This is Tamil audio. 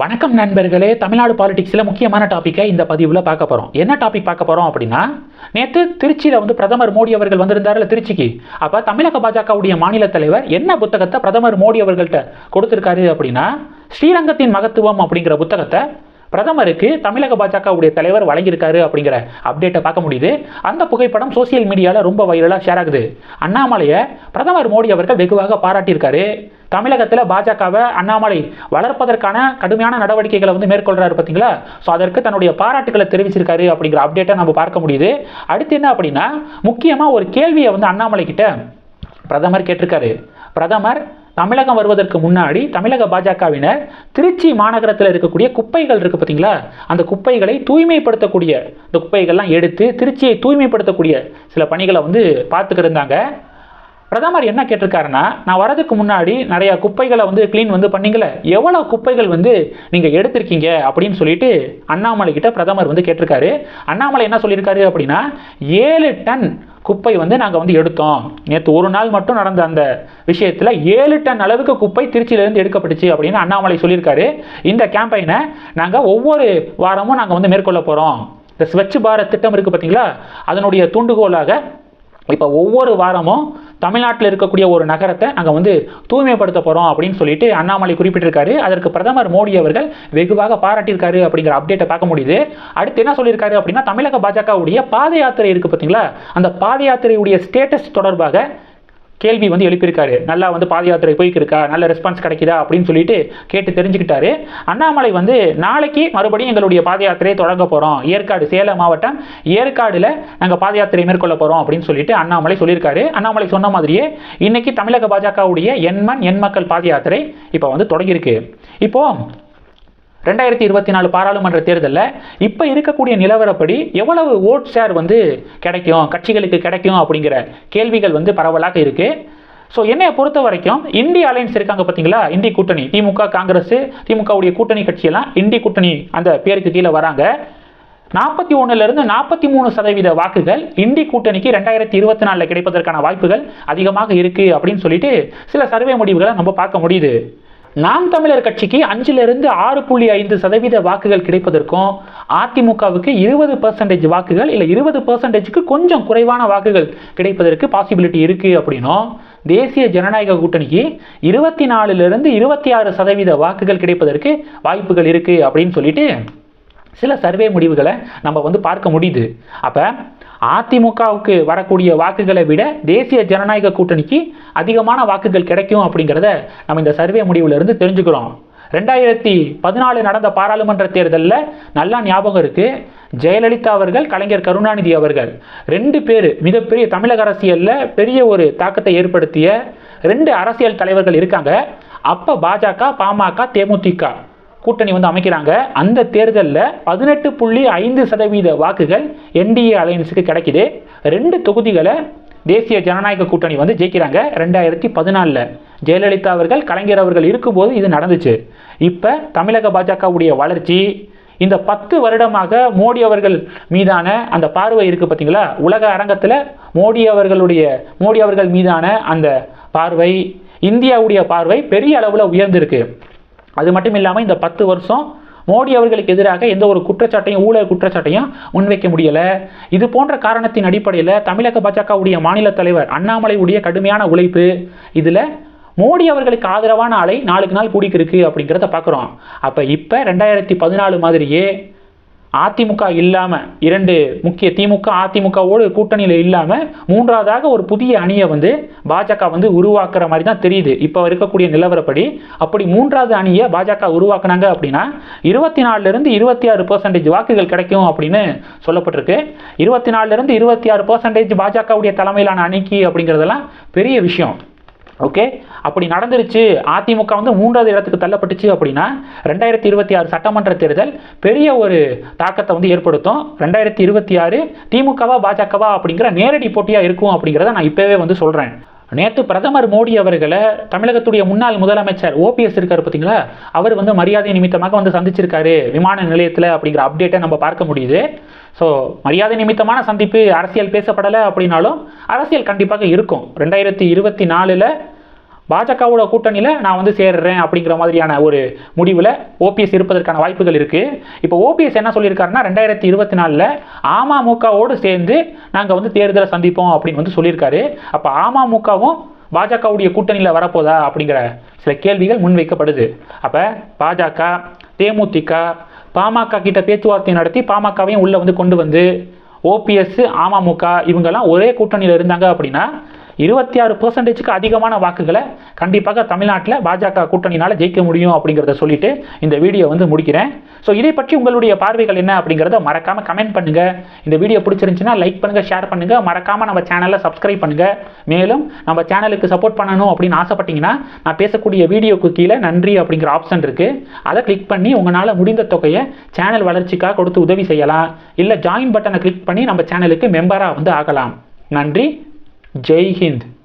வணக்கம் நண்பர்களே. தமிழ்நாடு பாலிடிக்ஸில் முக்கியமான டாப்பிக்கை இந்த பதிவில் பார்க்க போகிறோம் என்ன டாபிக் பார்க்க போகிறோம் அப்படின்னா நேற்று திருச்சியில் வந்து பிரதமர் மோடி அவர்கள் வந்திருந்தார்ல திருச்சிக்கு. அப்போ தமிழக பாஜகவுடைய மாநில தலைவர் என்ன புத்தகத்தை பிரதமர் மோடி அவர்கள்ட்ட கொடுத்துருக்காரு அப்படின்னா ஸ்ரீரங்கத்தின் மகத்துவம் அப்படிங்கிற புத்தகத்தை பிரதமருக்கு தமிழக பாஜகவுடைய தலைவர் வழங்கியிருக்காரு அப்படிங்கிற அப்டேட்டை பார்க்க முடியுது. அந்த புகைப்படம் சோசியல் மீடியாவில் ரொம்ப வைரலாக ஷேர் ஆகுது. அண்ணாமலையை பிரதமர் மோடி அவர்கள் வெகுவாக பாராட்டியிருக்காரு. தமிழகத்தில் பாஜகவை அண்ணாமலை வளர்ப்பதற்கான கடுமையான நடவடிக்கைகளை வந்து மேற்கொள்றாரு பார்த்தீங்களா? ஸோ அதற்கு தன்னுடைய பாராட்டுகளை தெரிவிச்சிருக்காரு அப்படிங்கிற அப்டேட்டை நம்ம பார்க்க முடியுது. அடுத்து என்ன அப்படின்னா முக்கியமாக ஒரு கேள்வியை வந்து அண்ணாமலை கிட்ட பிரதமர் கேட்டிருக்காரு. பிரதமர் தமிழகம் வருவதற்கு முன்னாடி தமிழக பாஜகவினர் திருச்சி மாநகரத்தில் இருக்கக்கூடிய குப்பைகள் இருக்குது பார்த்தீங்களா அந்த குப்பைகளை தூய்மைப்படுத்தக்கூடிய இந்த குப்பைகள்லாம் எடுத்து திருச்சியை தூய்மைப்படுத்தக்கூடிய சில பணிகளை வந்து பார்த்துக்கிட்டு இருந்தாங்க. பிரதமர் என்ன கேட்டிருக்காருன்னா நான் வரதுக்கு முன்னாடி நிறைய குப்பைகளை வந்து க்ளீன் வந்து பண்ணீங்களே எவ்வளோ குப்பைகள் வந்து நீங்கள் எடுத்திருக்கீங்க அப்படின்னு சொல்லிட்டு அண்ணாமலை கிட்ட பிரதமர் வந்து கேட்டிருக்காரு. அண்ணாமலை என்ன சொல்லியிருக்காரு அப்படின்னா ஏழு டன் குப்பை வந்து நாங்கள் வந்து எடுத்தோம். நேற்று ஒரு நாள் மட்டும் நடந்த அந்த விஷயத்தில் ஏழு டன் அளவுக்கு குப்பை திருச்சியிலேருந்து எடுக்கப்பட்டுச்சு அப்படின்னு அண்ணாமலை சொல்லியிருக்காரு. இந்த கேம்பெயினை நாங்கள் ஒவ்வொரு வாரமும் நாங்கள் வந்து மேற்கொள்ள போகிறோம் இந்த ஸ்வச் பாரத் திட்டம் இருக்குது பார்த்தீங்களா அதனுடைய தூண்டுகோலாக இப்போ ஒவ்வொரு வாரமும் தமிழ்நாட்டில் இருக்கக்கூடிய ஒரு நகரத்தை நாங்கள் வந்து தூய்மைப்படுத்த போகிறோம் அப்படின்னு சொல்லிட்டு அண்ணாமலை குறிப்பிட்டிருக்காரு. அதற்கு பிரதமர் மோடி அவர்கள் வெகுவாக பாராட்டியிருக்காரு அப்படிங்கிற அப்டேட்டை பார்க்க முடியுது. அடுத்து என்ன சொல்லியிருக்காரு அப்படின்னா தமிழக பாஜகவுடைய பாத யாத்திரை இருக்குது பார்த்தீங்களா அந்த பாத யாத்திரையுடைய ஸ்டேட்டஸ் தொடர்பாக கேள்வி வந்து எழுப்பியிருக்காரு. நல்லா வந்து பாத யாத்திரை போய்க்கு நல்ல ரெஸ்பான்ஸ் கிடைக்குதா? அப்படின்னு சொல்லிட்டு கேட்டு தெரிஞ்சுக்கிட்டாரு. அண்ணாமலை வந்து நாளைக்கு மறுபடியும் எங்களுடைய பாத யாத்திரையை தொடங்க போகிறோம் ஏற்காடு சேலம் மாவட்டம் ஏற்காடில் நாங்கள் பாத யாத்திரை மேற்கொள்ள போகிறோம் அப்படின்னு சொல்லிட்டு அண்ணாமலை சொல்லியிருக்காரு. அண்ணாமலை சொன்ன மாதிரியே இன்னைக்கு தமிழக பாஜகவுடைய எண்மண் எண் மக்கள் பாத யாத்திரை இப்போ வந்து தொடங்கியிருக்கு. இப்போ ரெண்டாயிரத்தி இருபத்தி நாலு பாராளுமன்ற தேர்தலில் இப்போ இருக்கக்கூடிய நிலவரப்படி எவ்வளவு ஓட் ஷேர் வந்து கிடைக்கும் கட்சிகளுக்கு கிடைக்கும் அப்படிங்கிற கேள்விகள் வந்து பரவலாக இருக்குது ஸோ என்னையை பொறுத்த வரைக்கும் இந்தி அலையன்ஸ் இருக்காங்க பார்த்தீங்களா இந்தி கூட்டணி. திமுக காங்கிரஸ் திமுகவுடைய கூட்டணி கட்சியெல்லாம் இந்தி கூட்டணி அந்த பேருக்கு கீழே வராங்க. நாற்பத்தி ஒன்றுலேருந்து நாற்பத்தி மூணு சதவீத வாக்குகள் இந்தி கூட்டணிக்கு ரெண்டாயிரத்தி இருபத்தி நாலில் கிடைப்பதற்கான வாய்ப்புகள் அதிகமாக இருக்குது அப்படின்னு சொல்லிட்டு சில சர்வே முடிவுகளை நம்ம பார்க்க முடியுது. நாம் தமிழர் கட்சிக்கு அஞ்சிலிருந்து ஆறு புள்ளி ஐந்து சதவீத வாக்குகள் கிடைப்பதற்கும் அதிமுகவுக்கு இருபது பர்சன்டேஜ் வாக்குகள் இல்லை இருபது பர்சன்டேஜுக்கு கொஞ்சம் குறைவான வாக்குகள் கிடைப்பதற்கு பாசிபிலிட்டி இருக்குது அப்படின்னும் தேசிய ஜனநாயக கூட்டணிக்கு இருபத்தி நாலுலேருந்து இருபத்தி ஆறு சதவீத வாக்குகள் கிடைப்பதற்கு வாய்ப்புகள் இருக்குது அப்படின்னு சொல்லிட்டு சில சர்வே முடிவுகளை நம்ம வந்து பார்க்க முடியுது. அப்போ அதிமுகவுக்கு வரக்கூடிய வாக்குகளை விட தேசிய ஜனநாயக கூட்டணிக்கு அதிகமான வாக்குகள் கிடைக்கும் அப்படிங்கிறத நம்ம இந்த சர்வே முடிவிலிருந்து தெரிஞ்சுக்கிறோம். ரெண்டாயிரத்தி பதினாலு நடந்த பாராளுமன்ற தேர்தலில் நல்லா ஞாபகம் இருக்குது ஜெயலலிதா அவர்கள் கலைஞர் கருணாநிதி அவர்கள் ரெண்டு பேர் மிகப்பெரிய தமிழக அரசியலில் பெரிய ஒரு தாக்கத்தை ஏற்படுத்திய ரெண்டு அரசியல் தலைவர்கள் இருக்காங்க. அப்போ பாஜக பாமக தேமுதிக. கூட்டணி வந்து அமைக்கிறாங்க. அந்த தேர்தலில் பதினெட்டு புள்ளி ஐந்து சதவீத வாக்குகள் என்டிஏ அலையன்ஸுக்கு கிடைக்குது. ரெண்டு தொகுதிகளை தேசிய ஜனநாயக கூட்டணி வந்து ஜெயிக்கிறாங்க. ரெண்டாயிரத்தி பதினாலில் ஜெயலலிதா அவர்கள் கலைஞர் அவர்கள் இருக்கும்போது இது நடந்துச்சு. இப்போ தமிழக பாஜகவுடைய வளர்ச்சி இந்த பத்து வருடமாக மோடி அவர்கள் மீதான அந்த பார்வை இருக்குது பார்த்தீங்களா உலக அரங்கத்தில் மோடி அவர்களுடைய மோடி அவர்கள் மீதான அந்த பார்வை இந்தியாவுடைய பார்வை பெரிய அளவில் உயர்ந்திருக்கு. அது மட்டும் இல்லாமல் இந்த பத்து வருஷம் மோடி அவர்களுக்கு எதிராக எந்த ஒரு குற்றச்சாட்டையும் ஊழல் குற்றச்சாட்டையும் முன்வைக்க முடியலை. இது போன்ற காரணத்தின் அடிப்படையில் தமிழக பாஜகவுடைய மாநில தலைவர் அண்ணாமலையுடைய கடுமையான உழைப்பு. இதில் மோடி அவர்களுக்கு ஆதரவான அலை நாளுக்கு நாள் கூடிக்கிருக்கு அப்படிங்கிறத பார்க்குறோம் அப்போ இப்போ ரெண்டாயிரத்தி பதினாலு மாதிரியே அதிமுக இல்லாமல் இரண்டு முக்கிய திமுக அதிமுகவோடு கூட்டணியில் இல்லாமல் மூன்றாவதாக ஒரு புதிய அணியை வந்து பாஜக வந்து உருவாக்குற மாதிரி தான் தெரியுது. இப்போ இருக்கக்கூடிய நிலவரப்படி. அப்படி மூன்றாவது அணியை பாஜக உருவாக்குனாங்க அப்படின்னா இருபத்தி நாலுலேருந்து இருபத்தி ஆறு பர்சன்டேஜ் வாக்குகள் கிடைக்கும் அப்படின்னு சொல்லப்பட்டிருக்கு. இருபத்தி நாலுலேருந்து இருபத்தி ஆறு பர்சன்டேஜ் பாஜகவுடைய தலைமையிலான அணிக்கு அப்படிங்கிறதெல்லாம் பெரிய விஷயம். ஓகே அப்படி நடந்துருச்சு. அதிமுக வந்து மூன்றாவது இடத்துக்கு தள்ளப்பட்டுச்சு அப்படின்னா ரெண்டாயிரத்தி இருபத்தி ஆறு சட்டமன்ற தேர்தல் பெரிய ஒரு தாக்கத்தை வந்து ஏற்படுத்தும். ரெண்டாயிரத்தி இருபத்தி ஆறு திமுகவா பாஜகவா அப்படிங்கிற நேரடி போட்டியாக இருக்கும் அப்படிங்கிறத நான் இப்போவே வந்து சொல்கிறேன் நேற்று பிரதமர் மோடி அவர்களை தமிழகத்துடைய முன்னாள் முதலமைச்சர் ஓபிஎஸ் இருக்கார் பார்த்தீங்களா? அவர் வந்து மரியாதை நிமித்தமாக வந்து சந்திச்சிருக்காரு விமான நிலையத்தில் அப்படிங்கிற அப்டேட்டை நம்ம பார்க்க முடியுது. ஸோ மரியாதை நிமித்தமான சந்திப்பு அரசியல் பேசப்படலை அப்படின்னாலும் அரசியல் கண்டிப்பாக இருக்கும். ரெண்டாயிரத்தி இருபத்தி நாலில் பாஜகவோட கூட்டணியில் நான் வந்து சேர்றேன் அப்படிங்கிற மாதிரியான ஒரு முடிவில் ஓபிஎஸ் இருப்பதற்கான வாய்ப்புகள் இருக்குது இப்போ ஓபிஎஸ் என்ன சொல்லியிருக்காருன்னா ரெண்டாயிரத்தி இருபத்தி நாலில் அமமுகவோடு சேர்ந்து நாங்கள் வந்து தேர்தலை சந்திப்போம் அப்படின்னு வந்து சொல்லியிருக்காரு. அப்போ அமமுகவும் பாஜகவுடைய கூட்டணியில் வரப்போதா அப்படிங்கிற சில கேள்விகள் முன்வைக்கப்படுது. அப்போ பாஜக தேமுதிக பாமக கிட்ட பேச்சுவார்த்தை நடத்தி பாமகவையும் உள்ளே வந்து கொண்டு வந்து ஓபிஎஸ் அமமுக இவங்கெல்லாம் ஒரே கூட்டணியில் இருந்தாங்க அப்படின்னா இருபத்தி ஆறு பர்சன்டேஜுக்கு அதிகமான வாக்குகளை கண்டிப்பாக தமிழ்நாட்டில் பாஜக கூட்டணினால் ஜெயிக்க முடியும் அப்படிங்கிறத சொல்லிட்டு இந்த வீடியோ வந்து முடிக்கிறேன். ஸோ இதை பற்றி உங்களுடைய பார்வைகள் என்ன அப்படிங்கிறத மறக்காமல் கமெண்ட் பண்ணுங்கள் இந்த வீடியோ பிடிச்சிருந்துச்சுன்னா லைக் பண்ணுங்கள் ஷேர் பண்ணுங்கள் மறக்காமல் நம்ம சேனலை சப்ஸ்கிரைப் பண்ணுங்கள் மேலும் நம்ம சேனலுக்கு சப்போர்ட் பண்ணணும் அப்படின்னு ஆசைப்பட்டீங்கன்னா நான் பேசக்கூடிய வீடியோக்கு கீழே நன்றி அப்படிங்கிற ஆப்ஷன் இருக்குது அதை கிளிக் பண்ணி உங்களால் முடிந்த தொகையை சேனல் வளர்ச்சிக்காக கொடுத்து உதவி செய்யலாம். இல்லை ஜாயின் பட்டனை கிளிக் பண்ணி நம்ம சேனலுக்கு மெம்பராக வந்து ஆகலாம். நன்றி. Jai Hind.